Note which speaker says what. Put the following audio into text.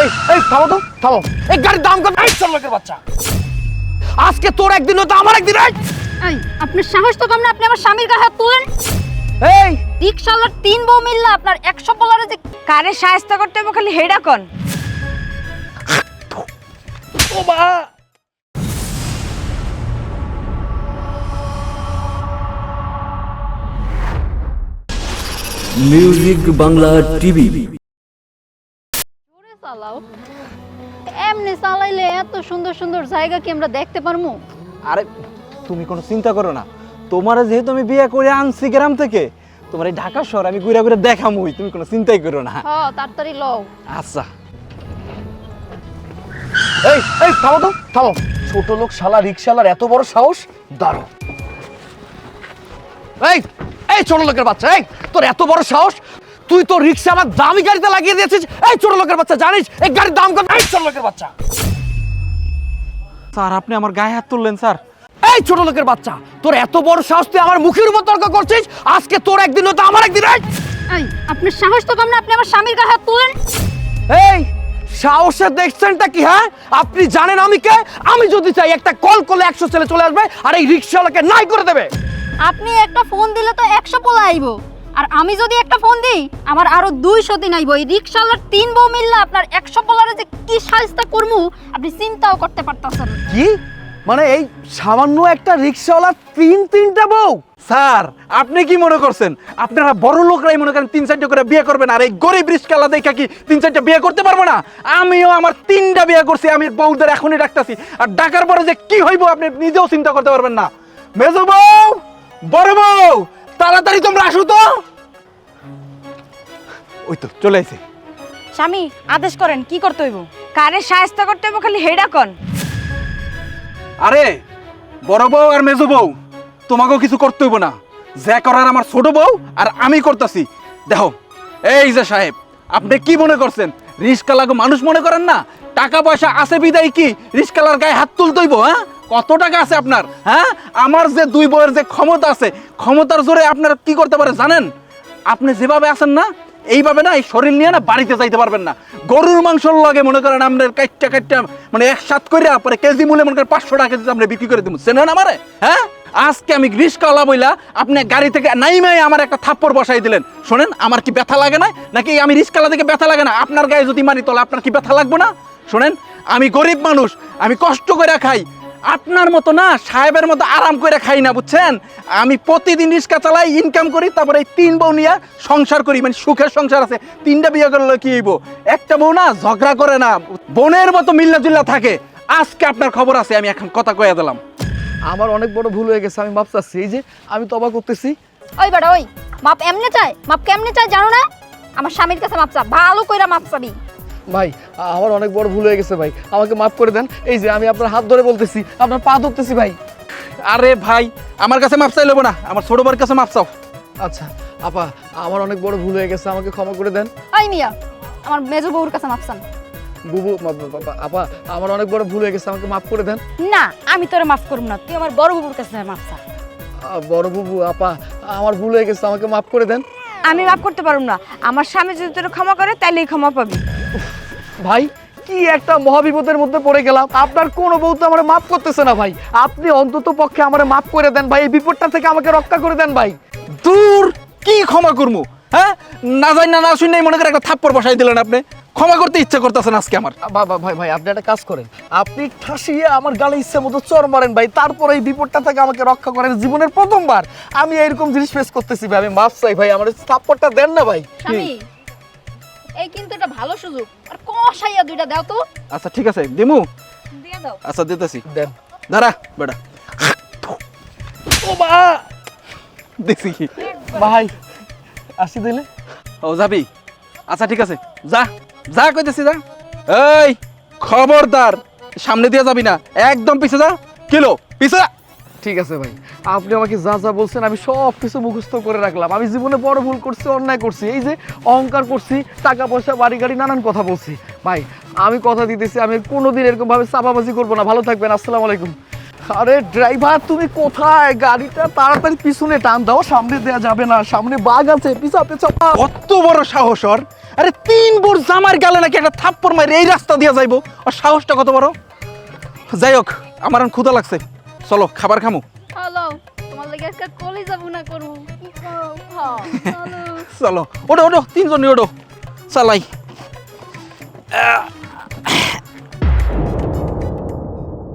Speaker 1: এই এই থামো তো থামো। এই গাড়ির দাম কত? এই চল বাচ্চা। আজকে তোর একদিন হতো আমার একদিন এই।
Speaker 2: এই আপনার সাহস তো কম না আপনি আমার স্বামীর গায়ে হাত তুলেন।
Speaker 1: এই।
Speaker 2: রিক্সাওয়ালার তিন বউ মিললা আপনার একশো বলারে যে
Speaker 3: কারে সাহায্য করতে হবে খালি হেডা কন।
Speaker 1: ও মা।
Speaker 4: Music Bangla TV.
Speaker 2: চালাও। এমনি চালাইলে এত সুন্দর সুন্দর জায়গা কি আমরা দেখতে পারব
Speaker 1: আরে তুমি কোনো চিন্তা করো না। তোমার যেহেতু আমি বিয়ে করে আনছি গ্রাম থেকে তোমার এই ঢাকা শহর আমি ঘুরে ঘুরে দেখামুই তুমি কোনো চিন্তাই করো না।
Speaker 2: হ তাড়াতাড়ি লও।
Speaker 1: আচ্ছা। এই এই থামো তো থামো। ছোট লোক শালা রিক্সালার এত বড় সাহস? দাঁড়ো। এই এই ছোট লোকের বাচ্চা এই তোর এত বড় সাহস? তুই তো রিক্সা আমার দামি গাড়িতে লাগিয়ে দিয়েছিস। এই ছোট লোকের বাচ্চা জানিস? এই গাড়ির দাম কত? এই ছোট লোকের বাচ্চা। স্যার আপনি আমার গায়ে হাত তুললেন স্যার। এই ছোট লোকের বাচ্চা তোর এত বড় সাহস তুই আমার মুখের উপর তর্ক করছিস? আজকে তোর একদিন হতো আমার একদিন এই
Speaker 2: আপনার সাহস তো কম না আপনি আমার স্বামীর গায়ে হাত তুলেন।
Speaker 1: এই সাহসের দেখছেনটা কি হ্যাঁ? আপনি জানেন আমি কে? আমি যদি চাই একটা কল করলে একশো ছেলে চলে আসবে আর এই রিক্সাওয়ালাকে নাই করে দেবে।
Speaker 2: আপনি একটা ফোন দিলে তো একশো পোলা আইবো। আর আমি যদি একটা ফোন দিই আমার আরও দুইশো দিন আইবো। এই রিক্সাওয়ালার তিন বউ মিললা আপনার একশো পোলারে যে কি সাজটা করমু আপনি চিন্তাও করতে পারতেছেন
Speaker 1: কি? মানে এই সামান্য একটা রিক্সাওয়ালা তিন তিনটা বউ? স্যার আপনি কি মনে করছেন? আপনারা বড় লোকরাই মনে করেন তিন চারটে করে বিয়ে করবেন আর এই গরিব রিক্সাওয়ালা দেখা কি তিন চারটে বিয়ে করতে পারব না? আমিও আমার তিনটা বিয়ে করছি আমি বউদের এখনই ডাকতেছি। আর ডাকার পরে যে কি হইব আপনি নিজেও চিন্তা করতে পারবেন না। মেজো বউ বড় বউ তাড়াতাড়ি তোমরা আসো তো। ওই তো চলে এসে
Speaker 3: স্বামী আদেশ করেন কি করতে হইব? কারে সাহায্য করতে হবে খালি হেডা কন।
Speaker 1: আরে বড় বউ আর মেজো বউ তোমাকেও কিছু করতে হইব না। যা করার আমার ছোট বউ আর আমি করতেছি। দেখো এই যে সাহেব আপনি কি মনে করছেন? রিস্কালাকে মানুষ মনে করেন না? টাকা পয়সা আছে বিদায় কি? রিস্কালার গায়ে হাত তুলতে হইব হ্যাঁ? কত টাকা আছে আপনার? হ্যাঁ? আমার যে দুই বউয়ের যে ক্ষমতা আছে, ক্ষমতার জোরে আপনারা কি করতে পারে জানেন? আপনি যেভাবে আছেন না, এইভাবে না এই শরীর নিয়ে না বাড়িতে যাইতে পারবেন না। গরুর মাংসর লাগে মনে করেন আপনার কাইটটা কাইটটা মানে এক সাত করে পরে কেজি মূল্যে মনে করেন পাঁচশো টাকা কেজি আপনি বিক্রি করে দিব চেনেন আমারে? হ্যাঁ? আজকে আমি রিস্কাওয়ালা বইলা আপনি গাড়ি থেকে নাইমাই আমার একটা থাপ্পড় বসাই দিলেন। শোনেন, আমার কি ব্যথা লাগে না? নাকি আমি রিস্কাওয়ালা থেকে ব্যথা লাগে না? আপনার গায়ে যদি মারি তাহলে আপনার কি ব্যথা লাগবে না? শোনেন, আমি গরিব মানুষ, আমি কষ্ট করে খাই আপনার মতো না সাহেবের মতো আরাম করে খাই না বুঝছেন? আমি প্রতিদিন রিক্সা চালাই ইনকাম করি তারপরে এই তিন বউ নিয়ে সংসার করি মানে সুখের সংসার আছে তিনটা বিয়ে করলে কি হইব? একটা বউ না ঝগড়া করে না বোনের মতো মিল্লা জুল্লা থাকে। আজকে আপনার খবর আছে আমি এখন কথা কয়ে দিলাম।
Speaker 5: আমার অনেক বড় ভুল হয়ে গেছে আমি মাপ চাচ্ছি। এই যে আমি তবা করতেছি।
Speaker 2: ওই বেটা ওই মাপ এমনি চাই মাপ কেমনে চাই জানো না? আমার স্বামীর কাছে মাপ চা ভালো কইরা মাপ চাবি।
Speaker 5: ভাই আমার অনেক বড় ভুল হয়ে গেছে ভাই। আমাকে মাফ করে দেন। এই যে আমি আপনার হাত ধরে বলতেছি আপনার পা ধরতেছি ভাই।
Speaker 1: আরে ভাই আমার কাছে মাপ চাই লবো না আমার ছোট বোর কাছে মাপ চাও।
Speaker 5: আচ্ছা আপা আমার অনেক বড় ভুল হয়ে গেছে আমাকে ক্ষমা করে দেন।
Speaker 2: ওই মিয়া আমার মেজো বউর কাছে মাপ চান।
Speaker 5: বুবু আপা আমার অনেক বড় ভুল হয়ে গেছে আমাকে মাফ করে দেন।
Speaker 3: না আমি তোরে মাফ করব না তুই আমার বড় বাবুর কাছে মাফ চা।
Speaker 5: বড় বুবু আপা আমার ভুল হয়ে গেছে আমাকে মাফ করে দেন।
Speaker 3: আমি মাফ করতে পারব না আমার স্বামী যদি তোর ক্ষমা করে তাইলেই ক্ষমা পাবি।
Speaker 5: ভাই কি একটা মহাবিপদের মধ্যে পড়ে গেলাম। আপনার কোনো বউ তো আমার মাফ করতেছে না ভাই। আপনি অন্তত পক্ষে আমার মাফ করে দেন ভাই এই বিপদটা থেকে আমাকে রক্ষা করে দেন ভাই।
Speaker 1: দূর কি ক্ষমা করব হ্যাঁ? না যাই না না শুনে মনে করে একটা থাপ্পড় বসাই দিলেন আপনি। ক্ষমা করতে ইচ্ছা করতেছেন আজকে আমার।
Speaker 5: বা- বা- ভাই ভাই আপনি একটা কাজ করেন। আপনি ঠাসিয়ে আমার গালে ইচ্ছে মতো চর মারেন ভাই তারপরে এই বিপদটা থেকে আমাকে রক্ষা করেন জীবনের প্রথমবার। আমি এরকম জিনিস ফেস করতেছি ভাই আমি মাফ চাই ভাই আমার সাপোর্টটা দেন না ভাই।
Speaker 2: স্বামী এই কিন্তু এটা ভালো সুযোগ। আর কষাইয়া দুইটা দাও তো।
Speaker 1: আচ্ছা ঠিক আছে দিমু?
Speaker 2: দিয়ে দাও।
Speaker 1: আচ্ছা দিতেছি।
Speaker 5: দেন।
Speaker 1: দাঁড়া বেটা। ও বা দেখছি কি
Speaker 5: ভাই আসি দিলে?
Speaker 1: ও যাবি? আচ্ছা ঠিক আছে। যা যা কইতেছি যা। এই খবরদার। সামনে দিয়ে যাবি না। একদম পিছে যা। কিলো পিছে যা।
Speaker 5: ঠিক আছে ভাই। আপনি আমাকে যা যা বলছেন আমি সব কিছু মুখস্থ করে রাখলাম। আমি জীবনে বড় ভুল করছি, অন্যায় করছি। এই যে অহংকার করছি, টাকা পয়সা, বাড়ি গাড়ি, নানান কথা বলছি। ভাই, আমি কথা দিতেছি, আমি কোনোদিন এরকম ভাবে চাপাবাজি করব না। ভালো থাকবেন, আসসালামু আলাইকুম। আরে ড্রাইভার, তুমি কোথায়? গাড়িটা তাড়াতাড়ি পিছনে টান দাও, সামনে দেওয়া যাবে না। সামনে বাঘ আছে পিছা পেছা।
Speaker 1: কত বড় সাহস ওর। আরে তিন বোর জামার গালে নাকি একটা থাপ্পড় মারি, এই রাস্তা দিয়ে যাইবো। আর সাহসটা কত বড়? যাই হোক, আমার ক্ষুধা লাগছে। চলো খাবার খামু।
Speaker 2: হ্যালো তোমার লাগি আজকে কলেজ যাব না করব। চলো
Speaker 1: ওডো ওডো তিনজনই ওটো চালাই।